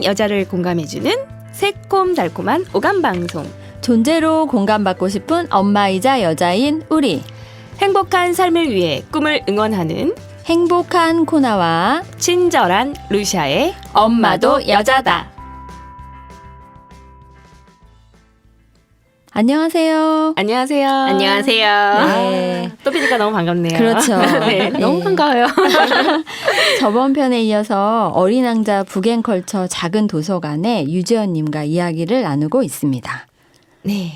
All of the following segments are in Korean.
모든 여자를 공감해주는 새콤달콤한 오감 방송. 존재로 공감받고 싶은 엄마이자 여자인 우리 행복한 삶을 위해 꿈을 응원하는 행복한 코나와 친절한 루시아의 엄마도 여자다. 안녕하세요. 안녕하세요. 안녕하세요. 네. 또 뵈니까 너무 반갑네요. 그렇죠. 네, 너무 네. 반가워요. 저번 편에 이어서 어린 왕자 북앤컬처 작은 도서관의 유재현님과 이야기를 나누고 있습니다. 네.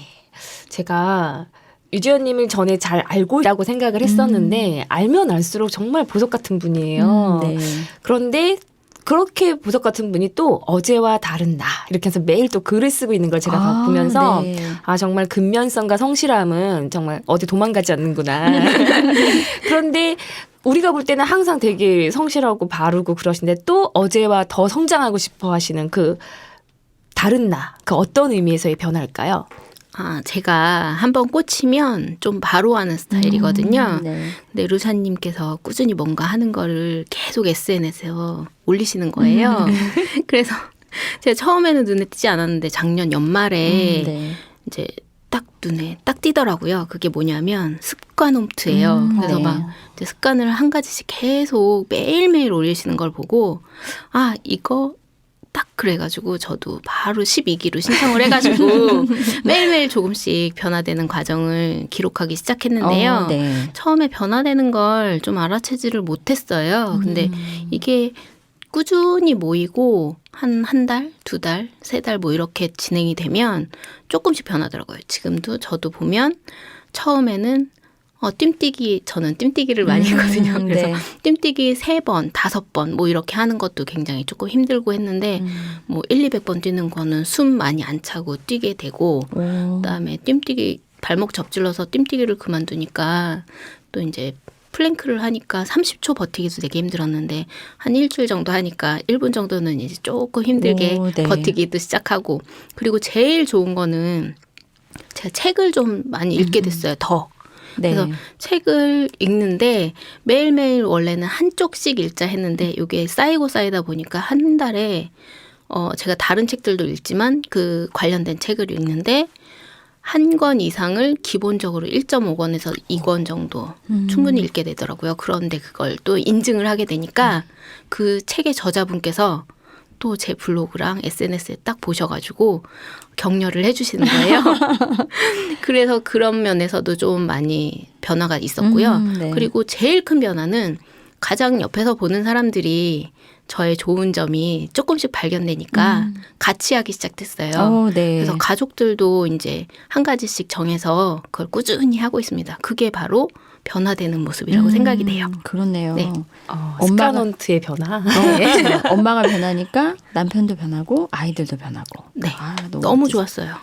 제가 유지연님을 전에 잘 알고 있다고 생각을 했었는데 알면 알수록 정말 보석 같은 분이에요. 음, 네. 그런데 그렇게 보석 같은 분이 또 어제와 다른 나 이렇게 해서 매일 또 글을 쓰고 있는 걸 제가 아, 보면서 네. 아 정말 근면성과 성실함은 정말 어디 도망가지 않는구나. 그런데 우리가 볼 때는 항상 되게 성실하고 바르고 그러신데 또 어제와 더 성장하고 싶어 하시는 그 다른 나, 그 어떤 의미에서의 변화일까요? 아, 제가 한번 꽂히면 좀 바로 하는 스타일이거든요. 음, 네. 근데 루사님께서 꾸준히 뭔가 하는 거를 계속 SNS에 올리시는 거예요. 음. 그래서 제가 처음에는 눈에 띄지 않았는데 작년 연말에 음, 네. 이제 딱 눈에 딱 띄더라고요. 그게 뭐냐면 습관 홈트예요. 음, 그래서 네. 막 습관을 한 가지씩 계속 매일매일 올리시는 걸 보고 아, 이거 딱 그래가지고 저도 바로 12기로 신청을 해가지고 매일매일 조금씩 변화되는 과정을 기록하기 시작했는데요. 어, 네. 처음에 변화되는 걸 좀 알아채지를 못했어요. 근데 음. 이게 꾸준히 모이고 한 한 달, 두 달, 세 달 뭐 이렇게 진행이 되면 조금씩 변하더라고요. 지금도 저도 보면 처음에는 어 뜀뛰기 저는 뜀뛰기를 많이 음, 했거든요. 그래서 네. 뜀뛰기 세 번, 다섯 번 뭐 이렇게 하는 것도 굉장히 조금 힘들고 했는데 음. 뭐 1, 200번 뛰는 거는 숨 많이 안 차고 뛰게 되고 오. 그다음에 뜀뛰기 발목 접질러서 뜀뛰기를 그만두니까 또 이제 플랭크를 하니까 30초 버티기도 되게 힘들었는데 한 일주일 정도 하니까 1분 정도는 이제 조금 힘들게 오, 네. 버티기도 시작하고 그리고 제일 좋은 거는 제가 책을 좀 많이 읽게 됐어요. 더. 네. 그래서 책을 읽는데 매일매일 원래는 한쪽씩 읽자 했는데 이게 쌓이고 쌓이다 보니까 한 달에 어 제가 다른 책들도 읽지만 그 관련된 책을 읽는데 한 권 이상을 기본적으로 1.5권에서 2권 정도 음. 충분히 읽게 되더라고요. 그런데 그걸 또 인증을 하게 되니까 그 책의 저자분께서 또 제 블로그랑 SNS에 딱 보셔가지고 격려를 해주시는 거예요. 그래서 그런 면에서도 좀 많이 변화가 있었고요. 음, 네. 그리고 제일 큰 변화는 가장 옆에서 보는 사람들이 저의 좋은 점이 조금씩 발견되니까 음. 같이 하기 시작됐어요. 어, 네. 그래서 가족들도 이제 한 가지씩 정해서 그걸 꾸준히 하고 있습니다. 그게 바로 변화되는 모습이라고 음, 생각이 돼요. 그렇네요. 네. 어, 엄마가- 스카넌트의 변화. 네. 엄마가 변하니까 남편도 변하고 아이들도 변하고. 네. 아, 너무, 너무. 좋았어요.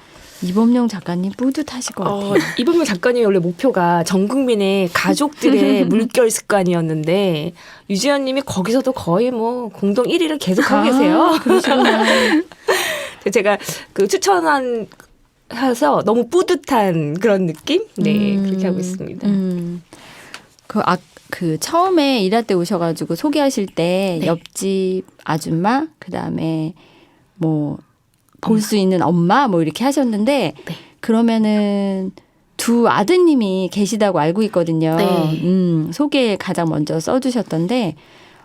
이범용 작가님 뿌듯하실 것 같아요. 어, 이범용 작가님의 원래 목표가 전 국민의 가족들의 물결 습관이었는데 유지연님이 거기서도 거의 뭐 공동 1위를 계속 하고 계세요. 아, 그러시구나. 제가 그 추천한 해서 너무 뿌듯한 그런 느낌? 네, 음, 그렇게 하고 있습니다. 음. 그, 아, 그 처음에 일할 때 오셔가지고 소개하실 때 네. 옆집 아줌마, 그 다음에 뭐 볼 수 있는 엄마 뭐 이렇게 하셨는데 네. 그러면은 두 아드님이 계시다고 알고 있거든요. 네. 음, 소개 가장 먼저 써주셨던데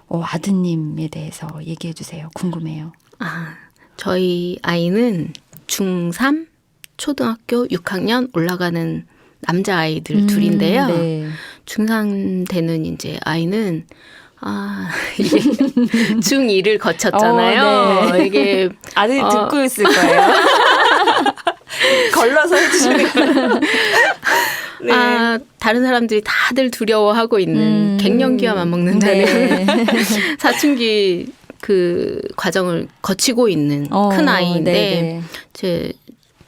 어, 아드님에 대해서 얘기해 주세요. 궁금해요. 아, 저희 아이는 중3 초등학교 6학년 올라가는 남자 아이들 음, 둘인데요. 네. 중3 되는 이제 아이는 아, 이게 중2를 거쳤잖아요. 어, 네. 이게 아들 어. 듣고 있을 거예요. 걸러서 해주시는 거예요. 네. 아, 다른 사람들이 다들 두려워하고 있는 음. 갱년기와 맞먹는다는 네. 사춘기 그 과정을 거치고 있는 어, 큰 아이인데 네, 네. 제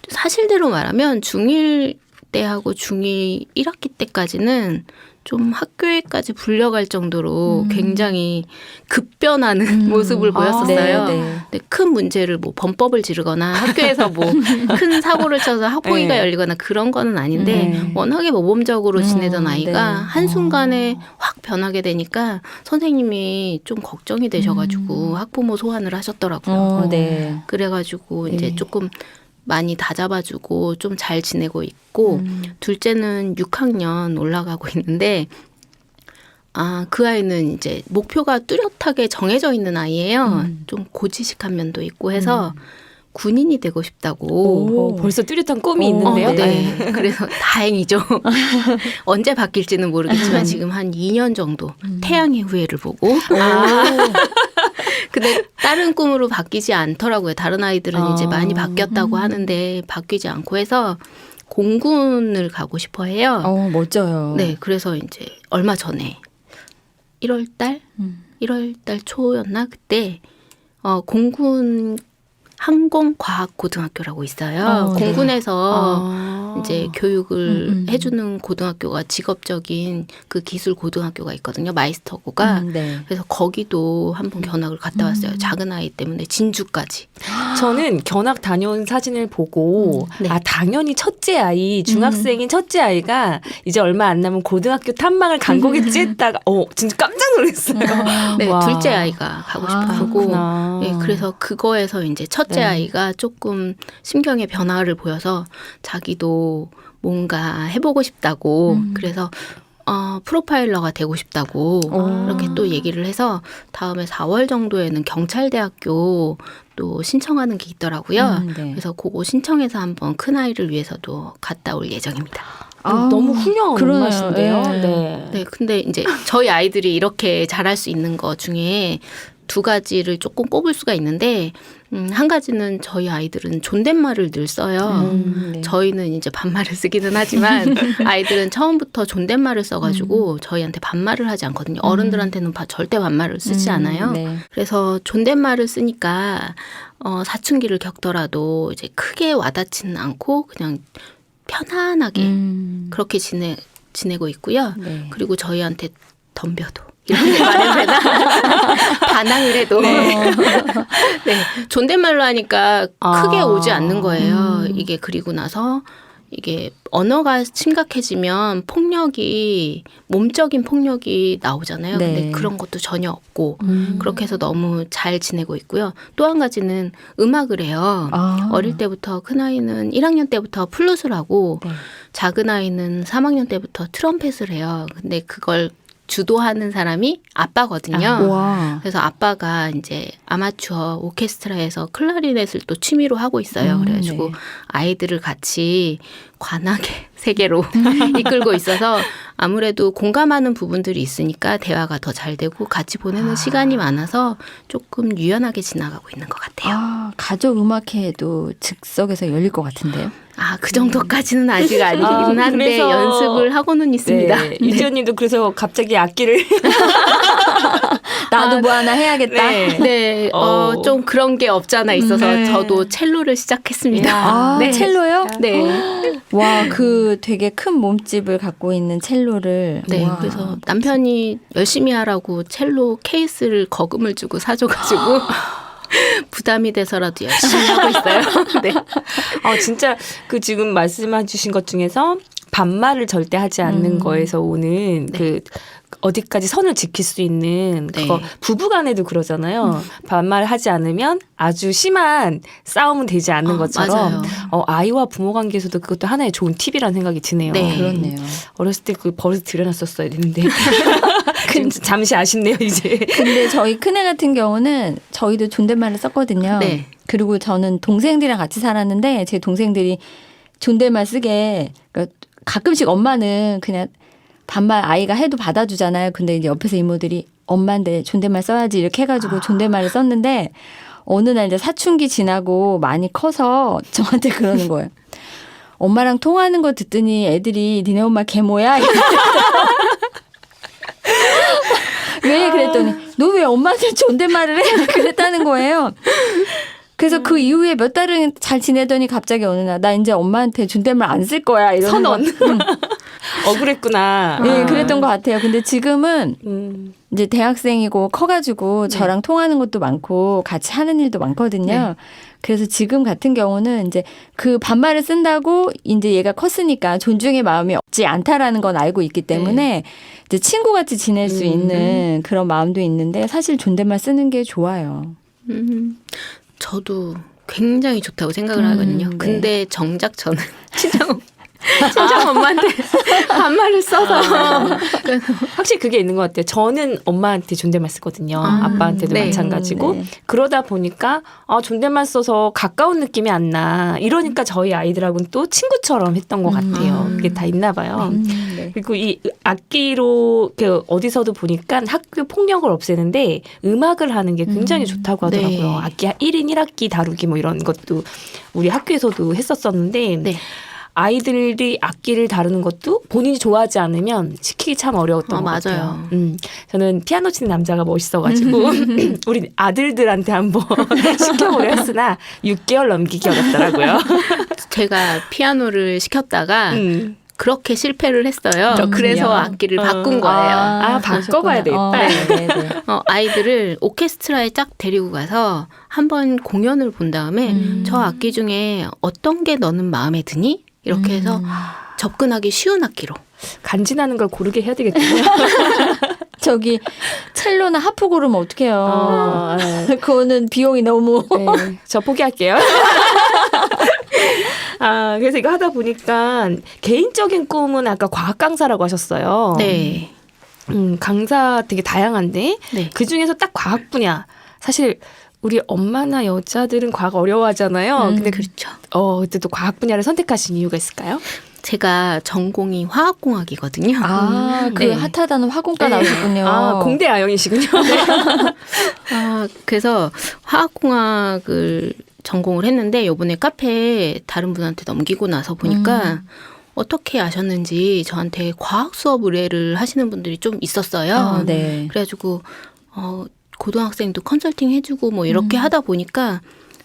사실대로 말하면 중1 때하고 중2 1학기 때까지는 좀 학교에까지 불려갈 정도로 음. 굉장히 급변하는 음. 모습을 보였었어요. 네, 네. 근데 큰 문제를 뭐 범법을 지르거나 학교에서 뭐 큰 사고를 쳐서 학폭위가 네. 열리거나 그런 거는 아닌데 네. 워낙에 모범적으로 지내던 음, 아이가 네. 한순간에 확 변하게 되니까 선생님이 좀 걱정이 되셔가지고 학부모 소환을 하셨더라고요. 어, 네. 그래가지고 이제 네. 조금 많이 다잡아주고 좀 잘 지내고 있고 음. 둘째는 6학년 올라가고 있는데 아, 그 아이는 이제 목표가 뚜렷하게 정해져 있는 아이예요. 음. 좀 고지식한 면도 있고 해서 군인이 되고 싶다고. 오, 벌써 뚜렷한 꿈이 오, 있는데요. 어, 네. 그래서 다행이죠. 언제 바뀔지는 모르겠지만 지금 한 2년 정도 태양의 후예를 보고. 아. 근데 다른 꿈으로 바뀌지 않더라고요. 다른 아이들은 이제 아. 많이 바뀌었다고 하는데 바뀌지 않고 해서 공군을 가고 싶어 해요. 어, 멋져요. 네, 그래서 이제 얼마 전에 1월 달, 음. 1월 달 초였나 그때 어 공군 항공과학고등학교라고 있어요. 어, 네. 공군에서 아. 이제 교육을 음, 음. 해주는 고등학교가 직업적인 그 기술 고등학교가 있거든요. 마이스터고가. 음, 네. 그래서 거기도 한번 견학을 갔다 왔어요. 작은 아이 때문에 진주까지. 저는 견학 다녀온 사진을 보고 네. 아 당연히 첫째 아이 중학생인 첫째 아이가 이제 얼마 안 남은 고등학교 탐방을 간 거겠지 했다가 어 진짜 깜짝 놀랐어요. 네, 와. 둘째 아이가 가고 아, 싶어 하고. 그렇구나. 네, 그래서 그거에서 이제 첫째 네. 아이가 조금 심경의 변화를 보여서 자기도 뭔가 해보고 싶다고 음. 그래서 어, 프로파일러가 되고 싶다고 오. 이렇게 또 얘기를 해서 다음에 4월 정도에는 경찰대학교 또 신청하는 게 있더라고요. 음, 네. 그래서 그거 신청해서 한번 큰 아이를 위해서도 갔다 올 예정입니다. 아, 너무 훌륭한 그러네요. 엄마신데요. 네. 네. 네, 근데 이제 저희 아이들이 이렇게 잘할 수 있는 거 중에 두 가지를 조금 꼽을 수가 있는데 음, 한 가지는 저희 아이들은 존댓말을 늘 써요. 음, 네. 저희는 이제 반말을 쓰기는 하지만 아이들은 처음부터 존댓말을 써가지고 저희한테 반말을 하지 않거든요. 어른들한테는 바- 절대 반말을 쓰지 음, 않아요. 네. 그래서 존댓말을 쓰니까 어, 사춘기를 겪더라도 이제 크게 와닿지는 않고 그냥 편안하게 음, 그렇게 지내 지내고 있고요. 네. 그리고 저희한테 덤벼도 이렇게? 반항을 해도 네. 존댓말로 하니까 크게 아. 오지 않는 거예요. 음. 이게 그리고 나서 이게 언어가 심각해지면 폭력이 몸적인 폭력이 나오잖아요. 네. 근데 그런 것도 전혀 없고 음. 그렇게 해서 너무 잘 지내고 있고요. 또 한 가지는 음악을 해요. 아. 어릴 때부터 큰 아이는 1학년 때부터 플룻을 하고 네. 작은 아이는 3학년 때부터 트럼펫을 해요. 근데 그걸 주도하는 사람이 아빠거든요. 와. 그래서 아빠가 이제 아마추어 오케스트라에서 클라리넷을 또 취미로 하고 있어요. 음, 그래가지고 네. 아이들을 같이 관악의 세계로 이끌고 있어서 아무래도 공감하는 부분들이 있으니까 대화가 더 잘 되고 같이 보내는 아. 시간이 많아서 조금 유연하게 지나가고 있는 것 같아요. 아, 가족 음악회도 즉석에서 열릴 것 같은데요. 아, 그 정도까지는 아직 아니긴 아, 한데 그래서- 연습을 하고는 있습니다. 네. 유지언님도 그래서 갑자기 악기를 나도 아, 뭐 하나 해야겠다. 네. 네, 어, 어. 좀 그런 게 없잖아 있어서 네. 저도 첼로를 시작했습니다. 아, 네. 첼로요? 네. 와, 그 되게 큰 몸집을 갖고 있는 첼로를. 네, 와. 그래서 남편이 열심히 하라고 첼로 케이스를 거금을 주고 사줘가지고 부담이 돼서라도 열심히 하고 있어요. 네. 아 진짜 그 지금 말씀해 주신 것 중에서 반말을 절대 하지 않는 음. 거에서 오는 네. 그 어디까지 선을 지킬 수 있는 네. 그거 부부간에도 그러잖아요. 반말을 하지 않으면 아주 심한 싸움은 되지 않는 어, 것처럼 맞아요. 어, 아이와 부모 관계에서도 그것도 하나의 좋은 팁이라는 생각이 드네요. 네. 그렇네요. 어렸을 때 그 버릇 들여놨었어야 되는데 지금 잠시 아쉽네요 이제. 근데 저희 큰애 같은 경우는 저희도 존댓말을 썼거든요. 네. 그리고 저는 동생들이랑 같이 살았는데 제 동생들이 존댓말 쓰게 그러니까 가끔씩 엄마는 그냥 반말 아이가 해도 받아주잖아요. 근데 이제 옆에서 이모들이 엄마인데 존댓말 써야지 이렇게 해가지고 존댓말을 썼는데 어느 날 이제 사춘기 지나고 많이 커서 저한테 그러는 거예요. 엄마랑 통화하는 거 듣더니 애들이 니네 엄마 개모야? 왜 그랬더니 너 왜 엄마한테 존댓말을 해? 그랬다는 거예요. 그래서 그 이후에 몇 달은 잘 지내더니 갑자기 어느 날 나 이제 엄마한테 존댓말 안 쓸 거야 이러는 선언. 거. 응. 억울했구나. 예, 아. 그랬던 것 같아요. 근데 지금은 음. 이제 대학생이고 커가지고 네. 저랑 통하는 것도 많고 같이 하는 일도 많거든요. 네. 그래서 지금 같은 경우는 이제 그 반말을 쓴다고 이제 얘가 컸으니까 존중의 마음이 없지 않다라는 건 알고 있기 때문에 이제 친구같이 지낼 수 네. 음. 있는 그런 마음도 있는데 사실 존댓말 쓰는 게 좋아요. 음, 저도 굉장히 좋다고 생각을 음, 하거든요. 네. 근데 정작 저는 친정 친정 엄마한테 반말을 써서 그래서 확실히 그게 있는 것 같아요. 저는 엄마한테 존댓말 쓰거든요. 아, 아, 빠한테도 네. 마찬가지고. 네. 그러다 보니까 아, 존댓말 써서 가까운 느낌이 안 나. 이러니까 저희 아이들하고는 또 친구처럼 했던 것 음. 같아요. 그게 다 있나 봐요. 음, 네. 그리고 이 악기로 그 어디서도 보니까 학교 폭력을 없애는데 음악을 하는 게 굉장히 음. 좋다고 하더라고요. 네. 악기 1인 1악기 다루기 뭐 이런 것도 우리 학교에서도 했었었는데 네. 아이들이 악기를 다루는 것도 본인이 좋아하지 않으면 시키기 참 어려웠던 어, 것 맞아요. 같아요. 음, 저는 피아노 치는 남자가 멋있어가지고 우리 아들들한테 한번 시켜보려 했으나 6개월 넘기기 어렵더라고요. 제가 피아노를 시켰다가 음. 그렇게 실패를 했어요. 그렇군요. 그래서 악기를 어. 바꾼 거예요. 아, 바꿔봐야 그러셨구나. 되겠다. 어, 네, 네. 어, 아이들을 오케스트라에 쫙 데리고 가서 한번 공연을 본 다음에 음. 저 악기 중에 어떤 게 너는 마음에 드니? 이렇게 해서 음. 접근하기 쉬운 악기로. 간지나는 걸 고르게 해야 되겠군요. 저기 첼로나 하프 고르면 어떡해요. 어, 네. 그거는 비용이 너무 네, 저 포기할게요. 아, 그래서 이거 하다 보니까 개인적인 꿈은 아까 과학 강사라고 하셨어요. 네. 음, 강사 되게 다양한데 네. 그 중에서 딱 과학 분야. 사실 우리 엄마나 여자들은 과학 어려워하잖아요. 음. 근데 그, 그렇죠. 어, 그때 또 과학 분야를 선택하신 이유가 있을까요? 제가 전공이 화학공학이거든요. 아, 그 네. 핫하다는 화공과 네. 나오셨군요. 아, 공대 아영이시군요. 아, 그래서 화학공학을 전공을 했는데 요번에 카페 다른 분한테 넘기고 나서 보니까 어떻게 아셨는지 저한테 과학 수업 의뢰를 하시는 분들이 좀 있었어요. 아, 네. 그래가지고 어 고등학생도 컨설팅 해주고 뭐 이렇게 음. 하다 보니까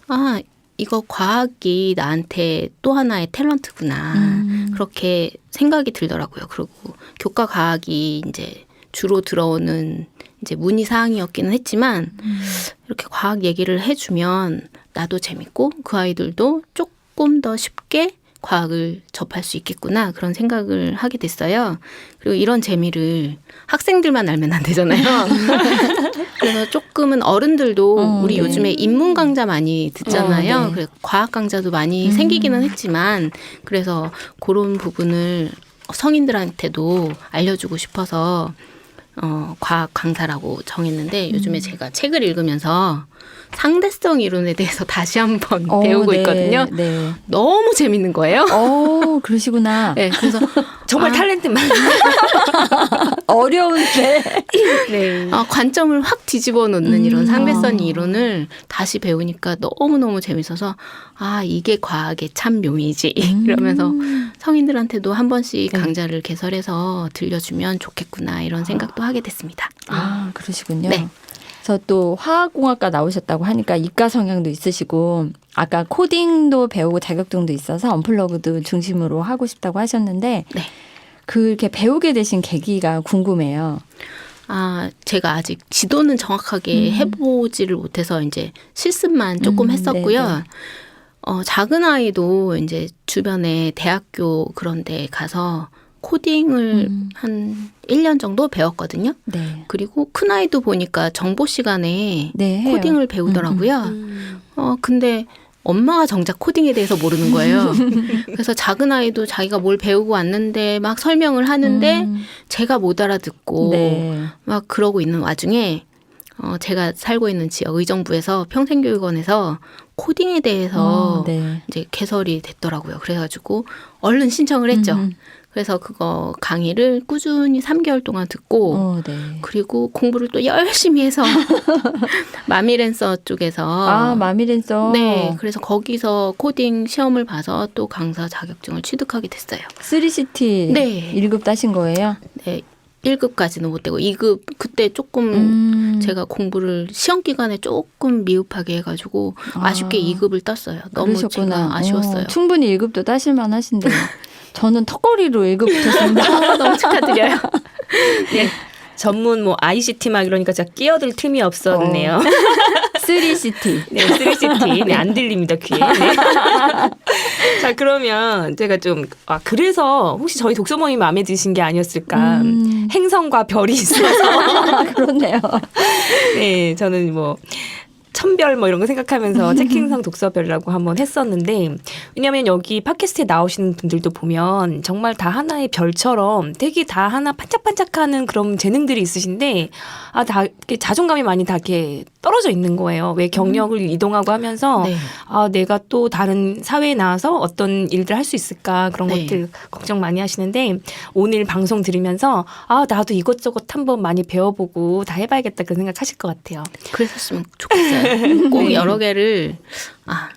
아 이거 과학이 나한테 또 하나의 탤런트구나 음. 그렇게 생각이 들더라고요. 그리고 교과 과학이 이제 주로 들어오는 이제 문의 사항이었기는 했지만 음. 이렇게 과학 얘기를 해주면 나도 재밌고 그 아이들도 조금 더 쉽게 과학을 접할 수 있겠구나 그런 생각을 하게 됐어요. 그리고 이런 재미를 학생들만 알면 안 되잖아요. 그래서 조금은 어른들도 어, 우리 네. 요즘에 인문 강좌 많이 듣잖아요. 어, 네. 그래서 과학 강좌도 많이 음. 생기기는 했지만 그래서 그런 부분을 성인들한테도 알려주고 싶어서 어, 과학 강사라고 정했는데 음. 요즘에 제가 책을 읽으면서 상대성 이론에 대해서 다시 한번 어, 배우고 네, 있거든요. 네. 너무 재밌는 거예요. 어, 그러시구나. 네, 그래서 정말 아. 탤런트만. 어려운데. 네. 어, 관점을 확 뒤집어 놓는 음. 이런 상대성 어. 이론을 다시 배우니까 너무너무 재밌어서 아, 이게 과학의 참 묘미지. 음. 이러면서 성인들한테도 한 번씩 네. 강좌를 개설해서 들려주면 좋겠구나 이런 생각도 하게 됐습니다. 아, 그러시군요. 네. 그래서 또 화학공학과 나오셨다고 하니까 이과 성향도 있으시고 아까 코딩도 배우고 자격증도 있어서 언플러그도 중심으로 하고 싶다고 하셨는데 네. 그렇게 배우게 되신 계기가 궁금해요. 아, 제가 아직 지도는 정확하게 음. 해보지를 못해서 이제 실습만 조금 음, 했었고요. 네네. 어, 작은 아이도 이제 주변에 대학교 그런 데 가서 코딩을 음. 한 1년 정도 배웠거든요. 네. 그리고 큰 아이도 보니까 정보 시간에 네. 코딩을 배우더라고요. 음. 어, 근데 엄마가 정작 코딩에 대해서 모르는 거예요. 그래서 작은 아이도 자기가 뭘 배우고 왔는데 막 설명을 하는데 음. 제가 못 알아듣고 네. 막 그러고 있는 와중에 어, 제가 살고 있는 지역 의정부에서 평생교육원에서 코딩에 대해서 어, 네. 이제 개설이 됐더라고요. 그래가지고 얼른 신청을 했죠. 음. 그래서 그거 강의를 꾸준히 3개월 동안 듣고 어, 네. 그리고 공부를 또 열심히 해서 마미랜서 쪽에서 아, 마미랜서. 네, 그래서 거기서 코딩 시험을 봐서 또 강사 자격증을 취득하게 됐어요. 3CT 네. 1급 따신 거예요? 네, 1급까지는 못 되고 2급 그때 조금 음. 제가 공부를 시험 기간에 조금 미흡하게 해가지고 아. 아쉽게 2급을 땄어요. 너무 그러셨구나. 제가 아쉬웠어요. 어, 충분히 1급도 따실만 하신데. 저는 턱걸이로 일급 붙었습니다. 너무 축하드려요. 네. 전문 뭐 ICT 막 이러니까 제가 끼어들 틈이 없었네요. 3CT. 네, 3CT. 네, 안 들립니다, 귀에. 네. 자, 그러면 제가 좀, 아, 그래서 혹시 저희 독서 모임 마음에 드신 게 아니었을까. 음. 행성과 별이 있어서. 그렇네요. 네, 저는 뭐, 천별 뭐 이런 거 생각하면서 책행성 독서별이라고 한번 했었는데 왜냐하면 여기 팟캐스트에 나오시는 분들도 보면 정말 다 하나의 별처럼 되게 다 하나 반짝반짝하는 그런 재능들이 있으신데 아다 자존감이 많이 다 이렇게 떨어져 있는 거예요. 왜 경력을 이동하고 하면서 네. 아 내가 또 다른 사회에 나와서 어떤 일들 할 수 있을까 그런 네. 것들 걱정 많이 하시는데 오늘 방송 들으면서 아 나도 이것저것 한번 많이 배워보고 다 해봐야겠다 그런 생각하실 것 같아요. 그랬었으면 좋겠어요. 꼭 네. 여러 개를 아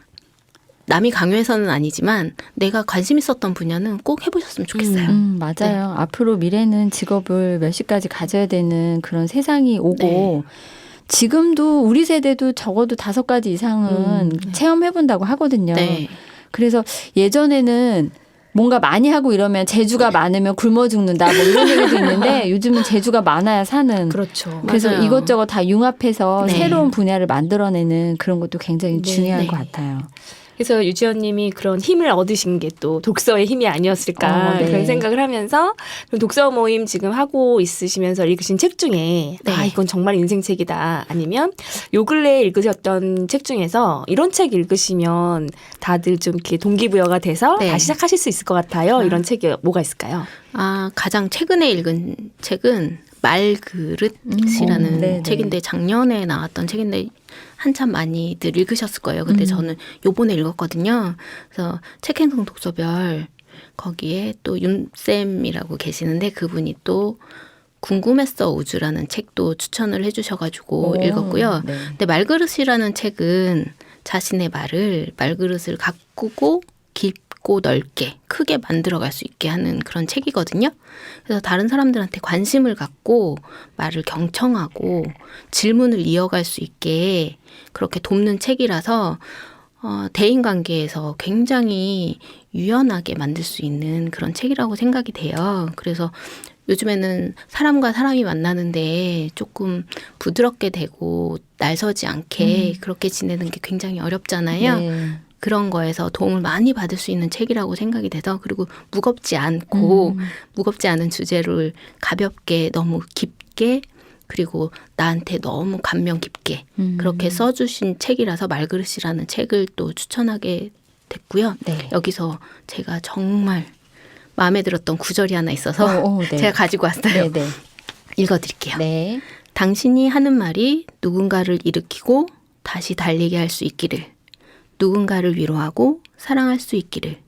남이 강요해서는 아니지만 내가 관심 있었던 분야는 꼭 해보셨으면 좋겠어요. 음, 맞아요. 앞으로 미래는 직업을 몇 시까지 가져야 되는 그런 세상이 오고 네. 지금도 우리 세대도 적어도 다섯 가지 이상은 음. 체험해 본다고 하거든요. 네. 그래서 예전에는 뭔가 많이 하고 이러면 재주가 많으면 굶어 죽는다 뭐 이런 얘기도 있는데 요즘은 재주가 많아야 사는 그렇죠. 그래서 맞아요. 이것저것 다 융합해서 네. 새로운 분야를 만들어내는 그런 것도 굉장히 네, 중요한 네. 것 같아요. 그래서 유지연님이 그런 힘을 얻으신 게 또 독서의 힘이 아니었을까 어, 네. 그런 생각을 하면서 그럼 독서 모임 지금 하고 있으시면서 읽으신 책 중에 네. 아 이건 정말 인생 책이다 아니면 요 근래 에 읽으셨던 책 중에서 이런 책 읽으시면 다들 좀 이렇게 동기부여가 돼서 네. 다시 시작하실 수 있을 것 같아요. 이런 책이 뭐가 있을까요? 아 가장 최근에 읽은 책은 말그릇이라는 음. 책인데 작년에 나왔던 책인데 한참 많이들 읽으셨을 거예요. 근데 음. 저는 요번에 읽었거든요. 그래서 책행성 독서별 거기에 또 윤쌤이라고 계시는데 그분이 또 궁금했어 우주라는 책도 추천을 해주셔가지고 오, 읽었고요. 네. 근데 말그릇이라는 책은 자신의 말을 말그릇을 가꾸고 깊 고 넓게 크게 만들어갈 수 있게 하는 그런 책이거든요. 그래서 다른 사람들한테 관심을 갖고 말을 경청하고 질문을 이어갈 수 있게 그렇게 돕는 책이라서 어, 대인 관계에서 굉장히 유연하게 만들 수 있는 그런 책이라고 생각이 돼요. 그래서 요즘에는 사람과 사람이 만나는데 조금 부드럽게 되고 날서지 않게 그렇게 지내는 게 굉장히 어렵잖아요. 네. 그런 거에서 도움을 많이 받을 수 있는 책이라고 생각이 돼서 그리고 무겁지 않고 음. 무겁지 않은 주제를 가볍게 너무 깊게 그리고 나한테 너무 감명 깊게 음. 그렇게 써주신 책이라서 말그릇이라는 책을 또 추천하게 됐고요. 네. 여기서 제가 정말 마음에 들었던 구절이 하나 있어서 어, 어, 네. 제가 가지고 왔어요. 네, 네. 읽어드릴게요. 네. 당신이 하는 말이 누군가를 일으키고 다시 달리게 할 수 있기를. 누군가를 위로하고 사랑할 수 있기를.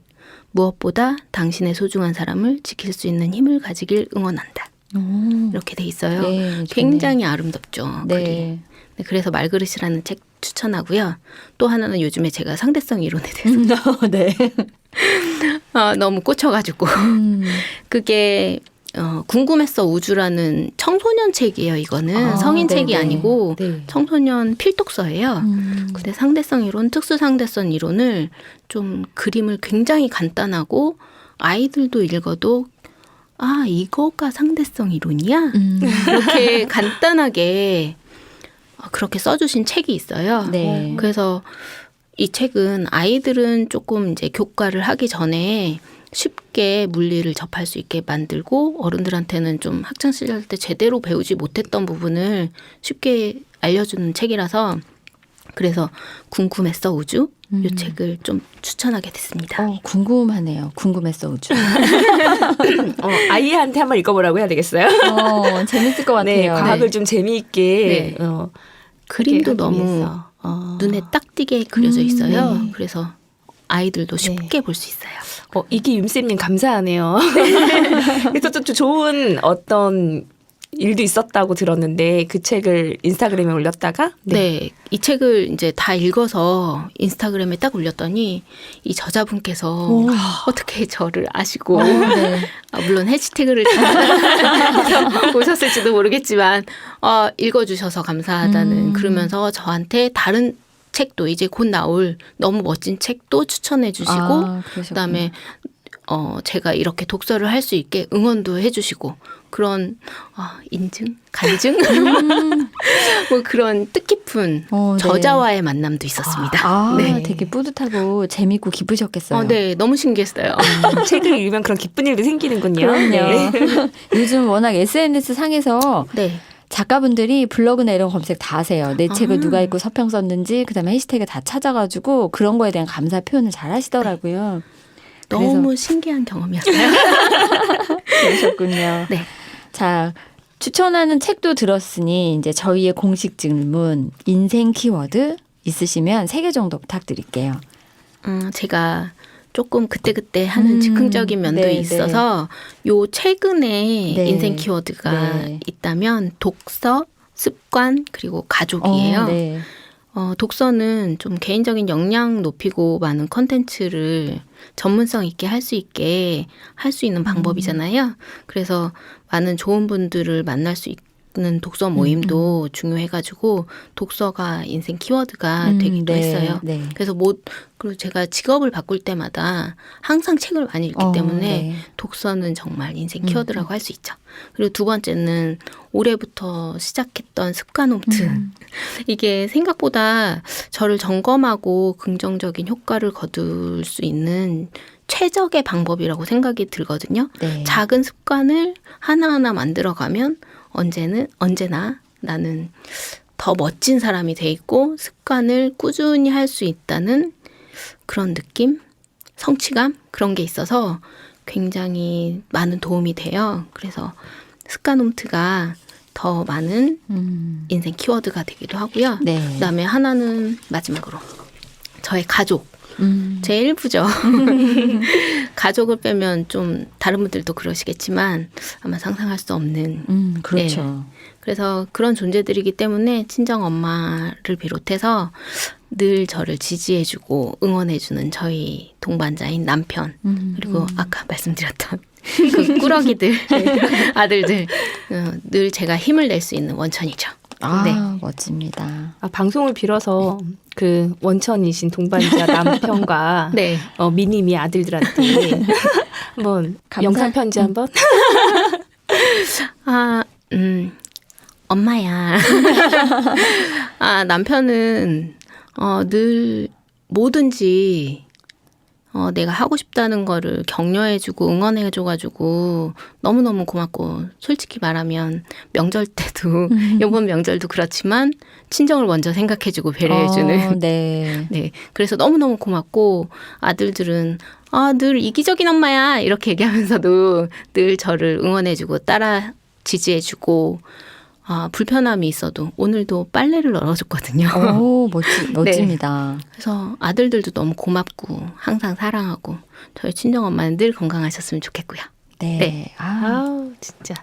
무엇보다 당신의 소중한 사람을 지킬 수 있는 힘을 가지길 응원한다. 오. 이렇게 돼 있어요. 네. 굉장히 아름답죠. 글이. 네. 네, 그래서 말그릇이라는 책 추천하고요. 또 하나는 요즘에 제가 상대성 이론에 대해서 네. 어, 너무 꽂혀가지고 음. 그게 어, 궁금했어 우주라는 청소년 책이에요. 이거는 아, 성인 책이 네네. 아니고 네. 청소년 필독서예요. 음. 근데 상대성 이론, 특수 상대성 이론을 좀 그림을 굉장히 간단하고 아이들도 읽어도 아 이거가 상대성 이론이야 음. 이렇게 간단하게 어, 그렇게 써주신 책이 있어요. 네. 그래서 이 책은 아이들은 조금 이제 교과를 하기 전에 쉽게 물리를 접할 수 있게 만들고 어른들한테는 좀 학창 시절 때 제대로 배우지 못했던 부분을 쉽게 알려주는 책이라서 그래서 궁금했어 우주 이 음. 책을 좀 추천하게 됐습니다. 어, 궁금하네요. 궁금했어 우주. 어, 아이한테 한번 읽어보라고 해야 되겠어요? 어, 재밌을 것 같아요. 네, 과학을 좀 재미있게 네. 어, 그림도 너무. 어. 눈에 딱 띄게 그려져 음, 있어요. 네. 그래서 아이들도 쉽게 볼 수 있어요. 어, 이게 윤쌤님 감사하네요. 그래서 또 좋은 어떤 일도 있었다고 들었는데 그 책을 인스타그램에 올렸다가 네. 이 책을 이제 다 읽어서 인스타그램에 딱 올렸더니 이 저자분께서 오. 어떻게 저를 아시고 어, 네. 아, 물론 해시태그를 보셨을지도 모르겠지만 어, 읽어주셔서 감사하다는 음. 그러면서 저한테 다른 책도 이제 곧 나올 너무 멋진 책도 추천해 주시고 아. 그다음에 어, 제가 이렇게 독서를 할 수 있게 응원도 해 주시고, 그런, 아, 인증? 간증? 뭐 그런 뜻깊은 어, 네. 저자와의 만남도 있었습니다. 아, 네. 되게 뿌듯하고 재밌고 기쁘셨겠어요. 어, 네, 너무 신기했어요. 책을 읽으면 그런 기쁜 일도 생기는군요. 그럼요. 네. 요즘 워낙 SNS 상에서 네. 작가분들이 블로그나 이런 검색 다 하세요. 내 책을 아. 누가 읽고 서평 썼는지 그다음에 해시태그 다 찾아가지고 그런 거에 대한 감사 표현을 잘 하시더라고요. 그래서 너무 신기한 경험이었어요. 그러셨군요. 네. 자, 추천하는 책도 들었으니 이제 저희의 공식 질문 인생 키워드 있으시면 세 개 정도 부탁드릴게요. 음, 제가 조금 그때그때 하는 음, 즉흥적인 면도 네, 있어서 요 최근에 네. 인생 키워드가 네. 있다면 독서, 습관, 그리고 가족이에요. 어, 네. 어, 독서는 좀 개인적인 역량 높이고 많은 컨텐츠를 전문성 있게 할 수 있게 할 수 있는 방법이잖아요. 그래서 많은 좋은 분들을 만날 수 있 는 독서 모임도 중요해가지고 독서가 인생 키워드가 음, 되기도 네, 했어요. 네. 그래서 뭐 그리고 제가 직업을 바꿀 때마다 항상 책을 많이 읽기 어, 때문에 네. 독서는 정말 인생 음, 키워드라고 할 수 있죠. 그리고 두 번째는 올해부터 시작했던 습관 홈트. 음. 이게 생각보다 저를 점검하고 긍정적인 효과를 거둘 수 있는 최적의 방법이라고 생각이 들거든요. 네. 작은 습관을 하나하나 만들어가면 언제는 언제나 나는 더 멋진 사람이 돼 있고 습관을 꾸준히 할 수 있다는 그런 느낌, 성취감 그런 게 있어서 굉장히 많은 도움이 돼요. 그래서 습관 홈트가 더 많은 음. 인생 키워드가 되기도 하고요. 네. 그다음에 하나는 마지막으로 저의 가족 음. 제 일부죠. 가족을 빼면 좀 다른 분들도 그러시겠지만 아마 상상할 수 없는 음, 그렇죠. 그래서 그런 존재들이기 때문에 친정 엄마를 비롯해서 늘 저를 지지해주고 응원해주는 저희 동반자인 남편 음, 그리고 아까 말씀드렸던 그 꾸러기들 아들들 어, 늘 제가 힘을 낼 수 있는 원천이죠. 아, 네. 멋집니다. 아, 방송을 빌어서 그 원천이신 동반자 남편과 네. 어, 미니미 아들들한테 한번 감사- 영상 편지 한번 아, 음, 엄마야. 아, 남편은, 어, 늘 뭐든지, 어, 내가 하고 싶다는 거를 격려해주고 응원해줘가지고 너무너무 고맙고, 솔직히 말하면 명절 때도, 이번 명절도 그렇지만, 친정을 먼저 생각해주고 배려해주는. 어, 네. 네. 그래서 너무너무 고맙고, 아들들은, 아, 늘 이기적인 엄마야. 이렇게 얘기하면서도 늘 저를 응원해주고, 따라 지지해주고, 아, 불편함이 있어도 오늘도 빨래를 널어줬거든요. 오, 멋지, 멋집니다. 그래서 아들들도 너무 고맙고, 항상 사랑하고, 저희 친정엄마는 늘 건강하셨으면 좋겠고요. 네. 네. 아, 아우 진짜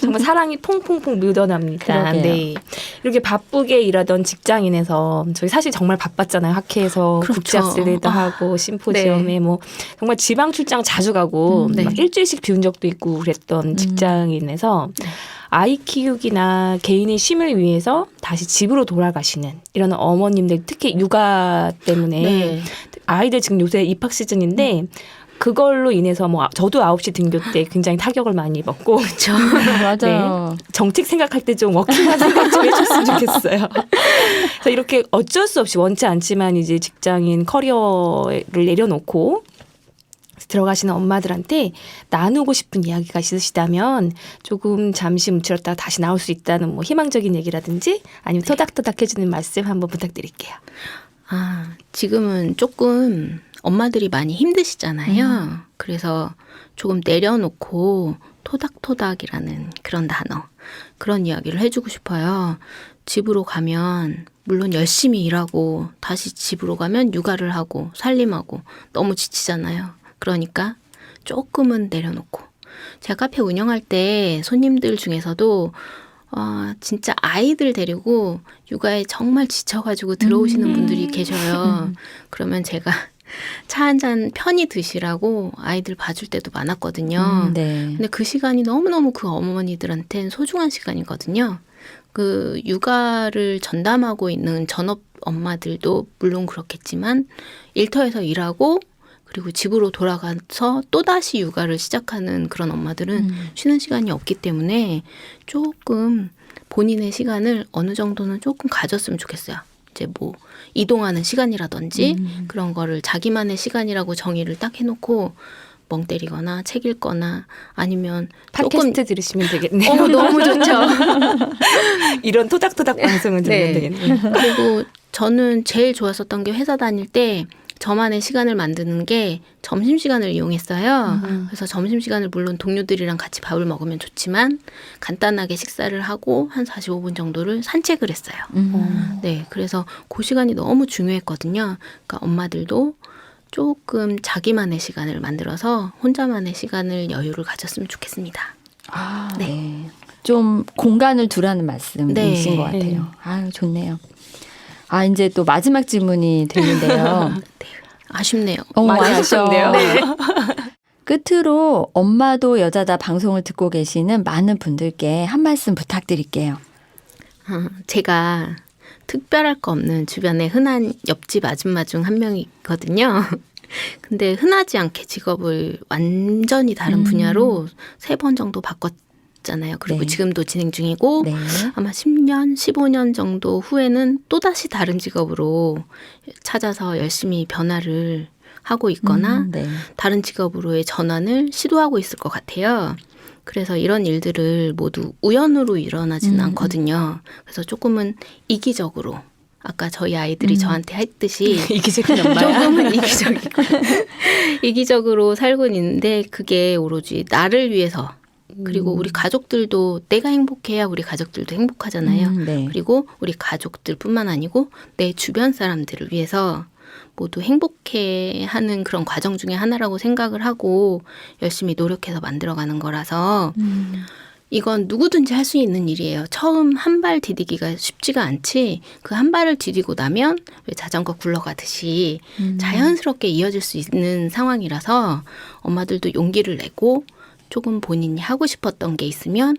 정말 사랑이 퐁퐁퐁 묻어납니다. 그러게요. 네. 이렇게 바쁘게 일하던 직장인에서 저희 사실 정말 바빴잖아요. 학회에서 그렇죠. 국제학술회도 아, 하고 심포지엄에 네. 뭐 정말 지방 출장 자주 가고 음, 네. 막 일주일씩 비운 적도 있고 그랬던 직장인에서 네. 아이 키우기나 개인의 쉼을 위해서 다시 집으로 돌아가시는 이런 어머님들 특히 육아 때문에 네. 아이들 지금 요새 입학 시즌인데 그걸로 인해서 뭐 아- 저도 9시 등교 때 굉장히 타격을 많이 입었고 그렇죠. 맞아요. 정책 생각할 때 좀 워킹한 생각 좀 해줬으면 좋겠어요. 그래서 이렇게 어쩔 수 없이 원치 않지만 이제 직장인 커리어를 내려놓고 들어가시는 엄마들한테 나누고 싶은 이야기가 있으시다면 조금 잠시 뭉치렀다가 다시 나올 수 있다는 뭐 희망적인 얘기라든지 아니면 토닥토닥 해주는 말씀 한번 부탁드릴게요. 아, 지금은 조금 엄마들이 많이 힘드시잖아요. 그래서 조금 내려놓고 토닥토닥이라는 그런 단어, 그런 이야기를 해주고 싶어요. 집으로 가면, 물론 열심히 일하고, 다시 집으로 가면 육아를 하고, 살림하고, 너무 지치잖아요. 그러니까 조금은 내려놓고. 제가 카페 운영할 때 손님들 중에서도 아, 진짜 아이들 데리고 육아에 정말 지쳐가지고 들어오시는 분들이 계셔요. 그러면 제가 차 한 잔 편히 드시라고 아이들 봐줄 때도 많았거든요. 음, 네. 근데 그 시간이 너무너무 그 어머니들한텐 소중한 시간이거든요. 그 육아를 전담하고 있는 전업 엄마들도 물론 그렇겠지만 일터에서 일하고 그리고 집으로 돌아가서 또다시 육아를 시작하는 그런 엄마들은 음. 쉬는 시간이 없기 때문에 조금 본인의 시간을 어느 정도는 조금 가졌으면 좋겠어요. 이제 뭐 이동하는 시간이라든지 음. 그런 거를 자기만의 시간이라고 정의를 딱 해놓고 멍 때리거나 책 읽거나 아니면 조금 팟캐스트 들으시면 되겠네요. 어 너무 좋죠. 이런 토닥토닥 방송을 들으면 네. 되겠네요. 그리고 저는 제일 좋았었던 게 회사 다닐 때 저만의 시간을 만드는 게 점심시간을 이용했어요. 음. 그래서 점심시간을 물론 동료들이랑 같이 밥을 먹으면 좋지만 간단하게 식사를 하고 한 45분 정도를 산책을 했어요. 음. 네, 그래서 그 시간이 너무 중요했거든요. 그러니까 엄마들도 조금 자기만의 시간을 만들어서 혼자만의 시간을 여유를 가졌으면 좋겠습니다. 아, 네. 좀 공간을 두라는 말씀이신 네. 것 같아요. 네. 아, 좋네요. 아, 이제 또 마지막 질문이 되는데요. 아쉽네요. 어, 많이 아쉽죠. 하셨네요. 네. 끝으로 엄마도 여자다 방송을 듣고 계시는 많은 분들께 한 말씀 부탁드릴게요. 어, 제가 특별할 거 없는 주변에 흔한 옆집 아줌마 중 한 명이거든요. 근데 흔하지 않게 직업을 완전히 다른 음. 분야로 세번 정도 바꿨 잖아요. 그리고 네. 지금도 진행 중이고 네. 아마 10년, 15년 정도 후에는 또 다시 다른 직업으로 찾아서 열심히 변화를 하고 있거나 음, 네. 다른 직업으로의 전환을 시도하고 있을 것 같아요. 그래서 이런 일들을 모두 우연으로 일어나지는 음. 않거든요. 그래서 조금은 이기적으로 아까 저희 아이들이 음. 저한테 했듯이 이기적인 엄마야. 조금은 이기적이고 이기적으로 살고 있는데 그게 오로지 나를 위해서 그리고 음. 우리 가족들도 내가 행복해야 우리 가족들도 행복하잖아요. 음, 네. 그리고 우리 가족들뿐만 아니고 내 주변 사람들을 위해서 모두 행복해 하는 그런 과정 중에 하나라고 생각을 하고 열심히 노력해서 만들어가는 거라서 음, 이건 누구든지 할 수 있는 일이에요. 처음 한 발 디디기가 쉽지가 않지. 그 한 발을 디디고 나면 왜 자전거 굴러가듯이 음. 자연스럽게 이어질 수 있는 상황이라서 엄마들도 용기를 내고 조금 본인이 하고 싶었던 게 있으면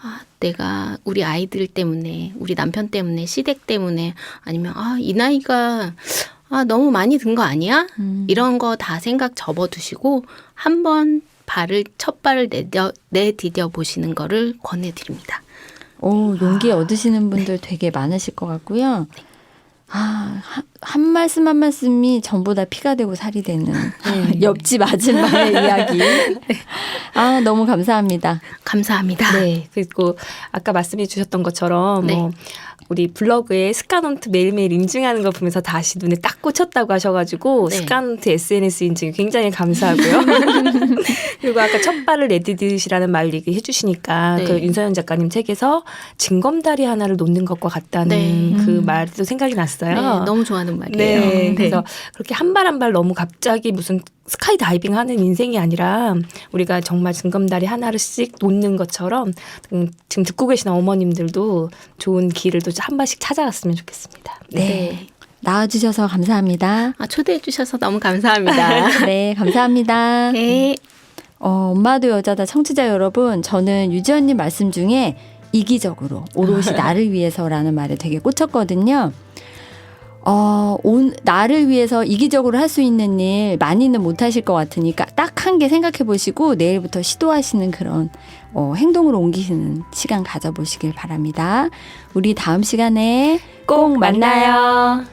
아, 내가 우리 아이들 때문에, 우리 남편 때문에, 시댁 때문에 아니면 아, 이 나이가 아, 너무 많이 든 거 아니야? 음. 이런 거 다 생각 접어두시고 한번 발을 첫 발을 내뎌 내디뎌 보시는 거를 권해드립니다. 오, 용기 얻으시는 분들 되게 많으실 것 같고요. 아, 한, 한 말씀 한 말씀이 전부 다 피가 되고 살이 되는 옆집 아줌마의 이야기. 아, 너무 감사합니다. 감사합니다. 네. 그리고 아까 말씀해 주셨던 것처럼 네. 뭐 우리 블로그에 스카노트 매일매일 인증하는 거 보면서 다시 눈에 딱 꽂혔다고 하셔가지고 네. 스카노트 SNS 인증 굉장히 감사하고요. 그리고 아까 첫 발을 내디디시라는 말 얘기해 주시니까 네. 그 윤서연 작가님 책에서 징검다리 하나를 놓는 것과 같다는 네. 그 음. 말도 생각이 났어요. 네, 너무 좋 아하는 말이에요. 네, 그래서 그렇게 한 발 한 발 너무 갑자기 무슨 스카이 다이빙 하는 인생이 아니라 우리가 정말 징검다리 하나씩 놓는 것처럼 음, 지금 듣고 계신 어머님들도 좋은 길을 또 한 발씩 찾아갔으면 좋겠습니다. 네. 나와주셔서 감사합니다. 아, 초대해 주셔서 너무 감사합니다. 네, 감사합니다. 네. 어, 엄마도 여자다 청취자 여러분, 저는 유지언님 말씀 중에 이기적으로 오롯이 나를 위해서라는 말에 되게 꽂혔거든요. 어, 온, 나를 위해서 이기적으로 할 수 있는 일 많이는 못 하실 것 같으니까 딱 한 개 생각해 보시고 내일부터 시도하시는 그런 어, 행동으로 옮기시는 시간 가져보시길 바랍니다. 우리 다음 시간에 꼭 만나요.